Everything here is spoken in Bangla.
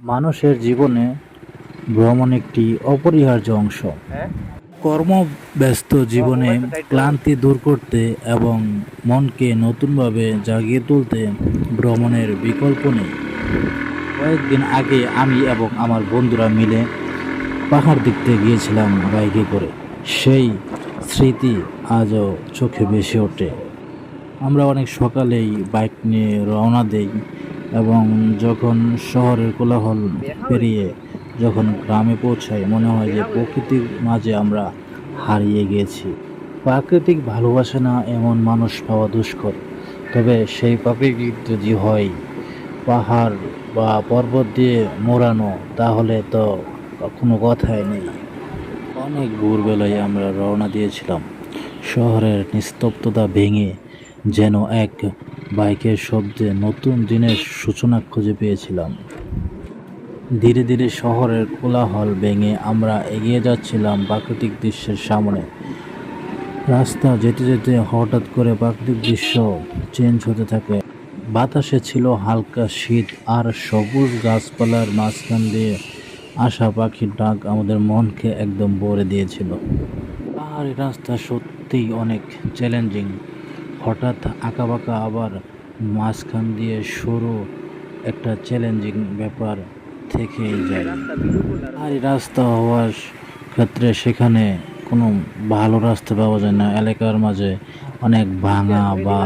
মানুষের জীবনে ভ্রমণ একটি অপরিহার্য অংশ। কর্মব্যস্ত জীবনে ক্লান্তি দূর করতে এবং মনকে নতুনভাবে জাগিয়ে তুলতে ভ্রমণের বিকল্প নেই। কয়েকদিন আগে আমি এবং আমার বন্ধুরা মিলে পাহাড় দেখতে গিয়েছিলাম বাইকে করে। সেই স্মৃতি আজও চোখে ভেসে ওঠে। আমরা অনেক সকালেই বাইক নিয়ে রওনা দেই। এবং যখন শহরের কোলাহল পেরিয়ে যখন গ্রামে পৌঁছাই, মনে হয় যে প্রকৃতির মাঝে আমরা হারিয়ে গিয়েছি প্রাকৃতিক ভালোবাসে না এমন মানুষ পাওয়া দুষ্কর। তবে সেই প্রাকৃতিক যদি হয় পাহাড় বা পর্বত দিয়ে মোড়ানো, তাহলে তো কোনো কথাই নেই। অনেক ভোরবেলায় আমরা রওনা দিয়েছিলাম। শহরের নিস্তব্ধতা ভেঙে যেন এক বাইকের শব্দে নতুন দিনের সূচনা খুঁজে পেয়েছিলাম। ধীরে ধীরে শহরের কোলাহল ভেঙে আমরা এগিয়ে যাচ্ছিলাম প্রাকৃতিক দৃশ্যের সামনে। রাস্তা যেতে যেতে হঠাৎ করে প্রাকৃতিক দৃশ্য চেঞ্জ হতে থাকে। বাতাসে ছিল হালকা শীত আর সবুজ গাছপালার মাঝখান দিয়ে আসা পাখির ডাক আমাদের মনকে একদম ভরে দিয়েছিল। পাহাড়ি রাস্তা সত্যিই অনেক চ্যালেঞ্জিং হঠাৎ আঁকাবাঁকা আবার মাঝখান দিয়ে সরু একটা চ্যালেঞ্জিং ব্যাপার থেকেই যায়। আর রাস্তা হওয়ার ক্ষেত্রে সেখানে কোনো ভালো রাস্তা পাওয়া যায় না। এলাকার মাঝে অনেক ভাঙা বা